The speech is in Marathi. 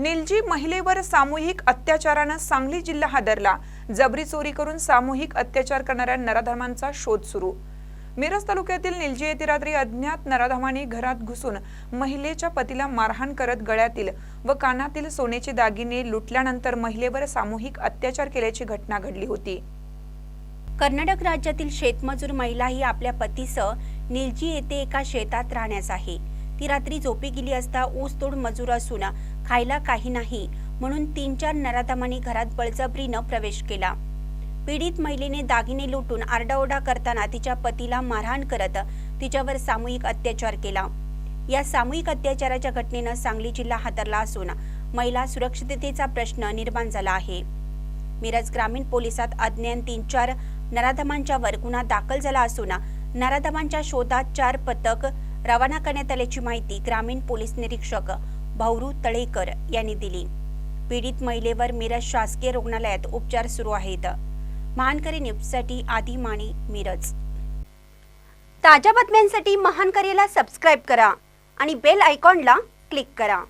निलजी महिलेवर सामूहिक अत्याचारानं सांगली जिल्हा हादरला. जबरी चोरी करून सामूहिक अत्याचार करणाऱ्या नराधमांचा शोध सुरू. मिरज तालुक्यातील निलजी येथे रात्री अज्ञात नराधमाने घरात घुसून महिलेच्या पतीला मारहाण करत गळ्यातील व कानातील सोन्याचे दागिने लुटल्यानंतर महिलेवर सामूहिक अत्याचार केल्याची घटना घडली होती. कर्नाटक राज्यातील शेतमजूर महिला ही आपल्या पतीसह निलजी येथे एका शेतात राहण्यास आहे. ती रात्री झोपी गेली असता ऊसतोड मजूर असून खायला काही नाही. म्हणून तीन चार नराधमांनी घरात बळजबरीनं प्रवेश केला. पीडित महिलेने दागिने लुटून आरडाओरडा करताना तिच्या पतीला मारहाण करत तिच्यावर सामूहिक अत्याचार केला. या सामूहिक अत्याचाराच्या घटनेनं सांगली जिल्हा हातरला असून महिला सुरक्षिततेचा प्रश्न निर्माण झाला आहे. मिरज ग्रामीण पोलिसात अज्ञान तीन चार नराधमांच्यावर गुन्हा दाखल झाला असून नराधमांच्या शोधात चार पथक रवाना करण्यात आल्याची माहिती ग्रामीण पोलीस निरीक्षक भाऊरू तळेकर यांनी दिली. पीडित महिलेवर मिरज शासकीय रुग्णालयात उपचार सुरू आहेत. महानकरी न्यूजसाठी आदी माने मिरज. ताज्या बातम्यांसाठी महानकरीला सबस्क्राईब करा आणि बेल आयकॉनला क्लिक करा.